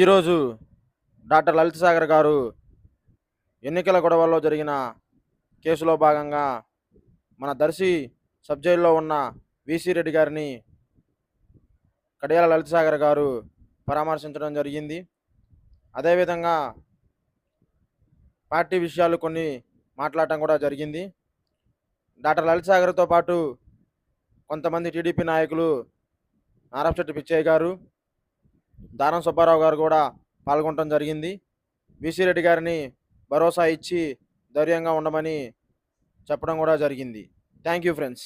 ఈరోజు డాక్టర్ లలిత సాగర్ గారు ఎన్నికల గొడవల్లో జరిగిన కేసులో భాగంగా మన దర్శి సబ్ జైల్లో ఉన్న విసి రెడ్డి గారిని కడియాల లలిత సాగర్ గారు పరామర్శించడం జరిగింది. అదేవిధంగా పార్టీ విషయాలు కొన్ని మాట్లాడటం కూడా జరిగింది. డాక్టర్ లలిత సాగర్తో పాటు కొంతమంది టీడీపీ నాయకులు నారాశెట్టి పిచ్చయ్య గారు దానం సుబ్బారావు గారు కూడా పాల్గొనడం జరిగింది. విసి రెడ్డి గారిని భరోసా ఇచ్చి ధైర్యంగా ఉండమని చెప్పడం కూడా జరిగింది. Thank you friends.